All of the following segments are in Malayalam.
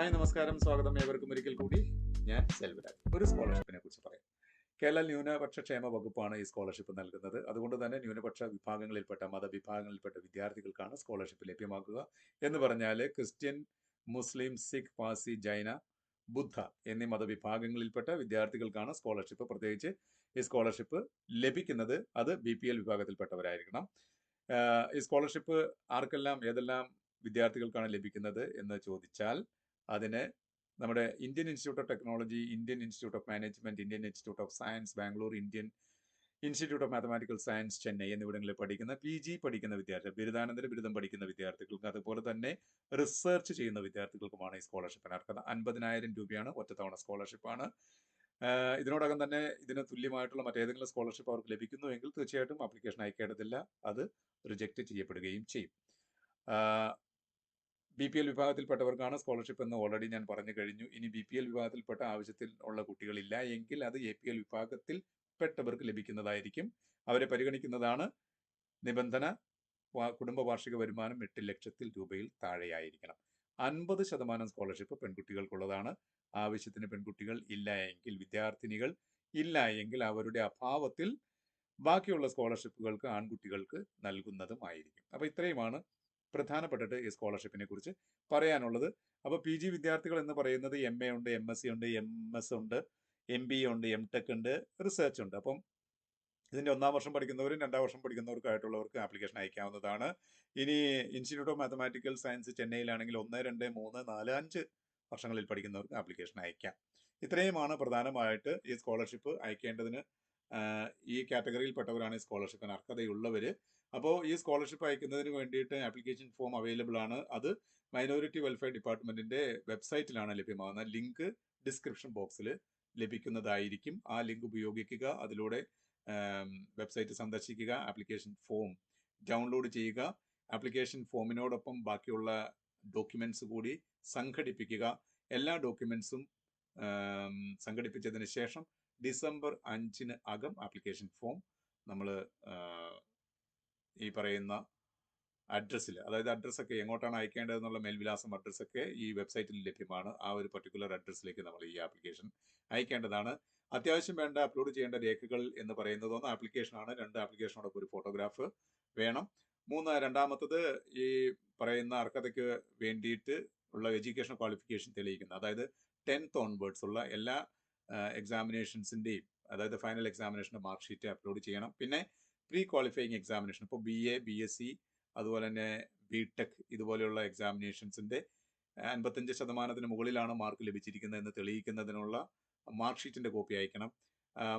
ഹായ് നമസ്കാരം. സ്വാഗതം ഏവർക്കും ഒരിക്കൽ കൂടി. ഞാൻ സെൽവരാജ്. ഒരു സ്കോളർഷിപ്പിനെ കുറിച്ച് പറയാം. കേരള ന്യൂനപക്ഷ ക്ഷേമ വകുപ്പാണ് ഈ സ്കോളർഷിപ്പ് നൽകുന്നത്. അതുകൊണ്ട് തന്നെ ന്യൂനപക്ഷ വിഭാഗങ്ങളിൽപ്പെട്ട മതവിഭാഗങ്ങളിൽപ്പെട്ട വിദ്യാർത്ഥികൾക്കാണ് സ്കോളർഷിപ്പ് ലഭ്യമാക്കുക എന്ന് പറഞ്ഞാൽ ക്രിസ്ത്യൻ മുസ്ലിം സിഖ് പാസി ജൈന ബുദ്ധ എന്നീ മതവിഭാഗങ്ങളിൽപ്പെട്ട വിദ്യാർത്ഥികൾക്കാണ് സ്കോളർഷിപ്പ് പ്രത്യേകിച്ച് ഈ സ്കോളർഷിപ്പ് ലഭിക്കുന്നത്. അത് ബി പി എൽ വിഭാഗത്തിൽപ്പെട്ടവരായിരിക്കണം. ഈ സ്കോളർഷിപ്പ് ആർക്കെല്ലാം ഏതെല്ലാം വിദ്യാർത്ഥികൾക്കാണ് ലഭിക്കുന്നത് എന്ന് ചോദിച്ചാൽ അതിന് നമ്മുടെ Indian institute of technology Indian institute of management Indian institute of science Bangalore Indian institute of mathematical science Chennai എന്നിവിടങ്ങളിൽ പഠിക്കുന്ന പി ജി പഠിക്കുന്ന വിദ്യാർത്ഥികൾ ബിരുദാനന്തര ബിരുദം പഠിക്കുന്ന വിദ്യാർത്ഥികൾക്ക് അതുപോലെ തന്നെ റിസർച്ച് ചെയ്യുന്ന വിദ്യാർത്ഥികൾക്കുമാണ് ഈ സ്കോളർഷിപ്പിന് അർഹത. അൻപതിനായിരം രൂപയാണ് ഒറ്റത്തവണ സ്കോളർഷിപ്പാണ്. ഇതിനോടകം തന്നെ ഇതിന് തുല്യമായിട്ടുള്ള മറ്റേതെങ്കിലും സ്കോളർഷിപ്പ് അവർക്ക് ലഭിക്കുന്നുവെങ്കിൽ തീർച്ചയായിട്ടും ആപ്ലിക്കേഷൻ അയക്കേണ്ടതില്ല. അത് റിജക്റ്റ് ചെയ്യപ്പെടുകയും ചെയ്യും. ബി പി എൽ വിഭാഗത്തിൽപ്പെട്ടവർക്കാണ് സ്കോളർഷിപ്പ് എന്ന് ഓൾറെഡി ഞാൻ പറഞ്ഞു കഴിഞ്ഞു. ഇനി ബി പി എൽ വിഭാഗത്തിൽപ്പെട്ട ആവശ്യത്തിൽ ഉള്ള കുട്ടികളില്ല എങ്കിൽ അത് എ പി എൽ വിഭാഗത്തിൽ പെട്ടവർക്ക് ലഭിക്കുന്നതായിരിക്കും. അവരെ പരിഗണിക്കുന്നതാണ് നിബന്ധന. കുടുംബ വാർഷിക വരുമാനം എട്ട് ലക്ഷത്തിൽ രൂപയിൽ താഴെയായിരിക്കണം. അൻപത് ശതമാനം സ്കോളർഷിപ്പ് പെൺകുട്ടികൾക്കുള്ളതാണ്. ആവശ്യത്തിന് പെൺകുട്ടികൾ ഇല്ല എങ്കിൽ വിദ്യാർത്ഥിനികൾ ഇല്ല എങ്കിൽ അവരുടെ അഭാവത്തിൽ ബാക്കിയുള്ള സ്കോളർഷിപ്പുകൾക്ക് ആൺകുട്ടികൾക്ക് നൽകുന്നതുമായിരിക്കും അപ്പോൾ ഇത്രയുമാണ് പ്രധാനപ്പെട്ടിട്ട് ഈ സ്കോളർഷിപ്പിനെ കുറിച്ച് പറയാനുള്ളത്. അപ്പോൾ പി ജി വിദ്യാർത്ഥികൾ എന്ന് പറയുന്നത് എം എ ഉണ്ട് എം എസ് സി ഉണ്ട് എം എസ് ഉണ്ട് എം ബി ഉണ്ട് എം ടെക് ഉണ്ട് റിസർച്ച് ഉണ്ട്. അപ്പം ഇതിന്റെ ഒന്നാം വർഷം പഠിക്കുന്നവരും രണ്ടാം വർഷം പഠിക്കുന്നവർക്കായിട്ടുള്ളവർക്ക് ആപ്ലിക്കേഷൻ അയക്കാവുന്നതാണ്. ഇനി ഇൻസ്റ്റിറ്റ്യൂട്ട് ഓഫ് മാത്തമാറ്റിക്കൽ സയൻസ് ചെന്നൈയിലാണെങ്കിൽ ഒന്ന് രണ്ട് മൂന്ന് നാല് അഞ്ച് വർഷങ്ങളിൽ പഠിക്കുന്നവർക്ക് ആപ്ലിക്കേഷൻ അയക്കാം. ഇത്രയുമാണ് പ്രധാനമായിട്ട് ഈ സ്കോളർഷിപ്പ് അയക്കേണ്ടതിന് ഈ കാറ്റഗറിയിൽപ്പെട്ടവരാണ് ഈ സ്കോളർഷിപ്പിന് അർഹതയുള്ളവർ അപ്പോൾ ഈ സ്കോളർഷിപ്പ് അയക്കുന്നതിന് വേണ്ടിയിട്ട് ആപ്ലിക്കേഷൻ ഫോം അവൈലബിൾ ആണ്. അത് മൈനോറിറ്റി വെൽഫെയർ ഡിപ്പാർട്ട്മെന്റിന്റെ വെബ്സൈറ്റിലാണ് ലഭ്യമാകുന്നത്. ലിങ്ക് ഡിസ്ക്രിപ്ഷൻ ബോക്സിൽ ലഭിക്കുന്നതായിരിക്കും. ആ ലിങ്ക് ഉപയോഗിക്കുക. അതിലൂടെ വെബ്സൈറ്റ് സന്ദർശിക്കുക. ആപ്ലിക്കേഷൻ ഫോം ഡൗൺലോഡ് ചെയ്യുക. ആപ്ലിക്കേഷൻ ഫോമിനോടൊപ്പം ബാക്കിയുള്ള ഡോക്യുമെന്റ്സ് കൂടി സംഘടിപ്പിക്കുക. എല്ലാ ഡോക്യുമെന്റ്സും സംഘടിപ്പിച്ചതിന് ശേഷം ഡിസംബർ അഞ്ചിന് അകം ആപ്ലിക്കേഷൻ ഫോം നമ്മൾ ഈ പറയുന്ന അഡ്രസ്സിൽ അതായത് അഡ്രസ്സൊക്കെ എങ്ങോട്ടാണ് അയക്കേണ്ടതെന്നുള്ള മേൽവിലാസം അഡ്രസ്സൊക്കെ ഈ വെബ്സൈറ്റിൽ ലഭ്യമാണ്. ആ ഒരു പർട്ടിക്കുലർ അഡ്രസ്സിലേക്ക് നമ്മൾ ഈ ആപ്ലിക്കേഷൻ അയക്കേണ്ടതാണ്. അത്യാവശ്യം വേണ്ട അപ്ലോഡ് ചെയ്യേണ്ട രേഖകൾ എന്ന് പറയുന്നത് ഒന്ന് ആപ്ലിക്കേഷനാണ് രണ്ട് ആപ്ലിക്കേഷനോടൊപ്പം ഒരു ഫോട്ടോഗ്രാഫ് വേണം. മൂന്ന് രണ്ടാമത്തത് ഈ പറയുന്ന അർഹതയ്ക്ക് വേണ്ടിയിട്ട് ഉള്ള എഡ്യൂക്കേഷൻ ക്വാളിഫിക്കേഷൻ തെളിയിക്കുന്ന അതായത് ടെൻത്ത് ഓൺവേർഡ്സ് ഉള്ള എല്ലാ എക്സാമിനേഷൻസിന്റെയും അതായത് ഫൈനൽ എക്സാമിനേഷന്റെ മാർക്ക് ഷീറ്റ് അപ്ലോഡ് ചെയ്യണം. പിന്നെ പ്രീ ക്വാളിഫയിങ് എക്സാമിനേഷൻ ഇപ്പോൾ B A B S C അതുപോലെ തന്നെ ബി ടെക് ഇതുപോലെയുള്ള എക്സാമിനേഷൻസിന്റെ അൻപത്തഞ്ച് ശതമാനത്തിന് മുകളിലാണ് മാർക്ക് ലഭിച്ചിരിക്കുന്നത് എന്ന് തെളിയിക്കുന്നതിനുള്ള മാർക്ക് ഷീറ്റിന്റെ കോപ്പി അയക്കണം.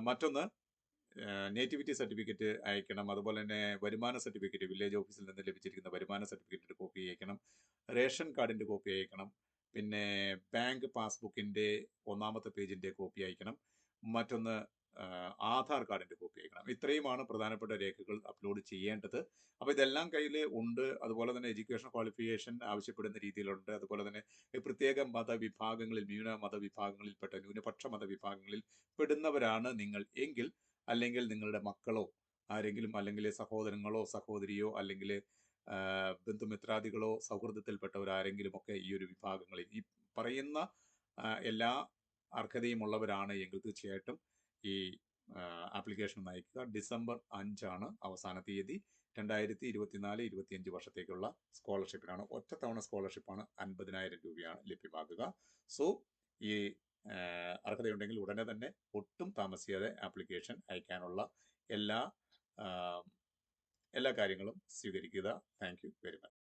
മറ്റൊന്ന് നേറ്റിവിറ്റി സർട്ടിഫിക്കറ്റ് അയക്കണം. അതുപോലെ തന്നെ വരുമാന സർട്ടിഫിക്കറ്റ് വില്ലേജ് ഓഫീസിൽ നിന്ന് ലഭിച്ചിരിക്കുന്ന വരുമാന സർട്ടിഫിക്കറ്റിന്റെ കോപ്പി അയക്കണം. റേഷൻ കാർഡിന്റെ കോപ്പി അയക്കണം. പിന്നെ ബാങ്ക് പാസ്ബുക്കിന്റെ ഒന്നാമത്തെ പേജിന്റെ കോപ്പി അയക്കണം. മറ്റൊന്ന് ആധാർ കാർഡിന്റെ കോപ്പി അയക്കണം. ഇത്രയുമാണ് പ്രധാനപ്പെട്ട രേഖകൾ അപ്ലോഡ് ചെയ്യേണ്ടത്. അപ്പോൾ ഇതെല്ലാം കയ്യിൽ ഉണ്ട്. അതുപോലെ തന്നെ എഡ്യൂക്കേഷൻ ക്വാളിഫിക്കേഷൻ ആവശ്യപ്പെടുന്ന രീതിയിലുണ്ട്. അതുപോലെ തന്നെ പ്രത്യേക മതവിഭാഗങ്ങളിൽ ന്യൂന മതവിഭാഗങ്ങളിൽപ്പെട്ട ന്യൂനപക്ഷ മതവിഭാഗങ്ങളിൽ പെടുന്നവരാണ് നിങ്ങൾ. എങ്കിൽ അല്ലെങ്കിൽ നിങ്ങളുടെ മക്കളോ ആരെങ്കിലും അല്ലെങ്കിൽ സഹോദരങ്ങളോ സഹോദരിയോ അല്ലെങ്കിൽ ബന്ധുമിത്രാദികളോ സൗഹൃദത്തിൽപ്പെട്ടവരാരെങ്കിലും ഒക്കെ ഈ ഒരു വിഭാഗങ്ങളിൽ ഈ പറയുന്ന എല്ലാ അർഹതയും ഉള്ളവരാണ് എങ്കിൽ തീർച്ചയായിട്ടും ഈ ആപ്ലിക്കേഷൻ നയിക്കുക. ഡിസംബർ അഞ്ചാണ് അവസാന തീയതി. രണ്ടായിരത്തി ഇരുപത്തിനാല് ഇരുപത്തിയഞ്ച് വർഷത്തേക്കുള്ള സ്കോളർഷിപ്പിനാണ്. ഒറ്റത്തവണ സ്കോളർഷിപ്പാണ് അൻപതിനായിരം രൂപയാണ് ലഭ്യമാകുക. സോ ഈ അർഹതയുണ്ടെങ്കിൽ ഉടനെ തന്നെ ഒട്ടും താമസിയാതെ ആപ്ലിക്കേഷൻ അയക്കാനുള്ള എല്ലാ എല്ലാ കാര്യങ്ങളും സ്വീകരിക്കുക. Thank very much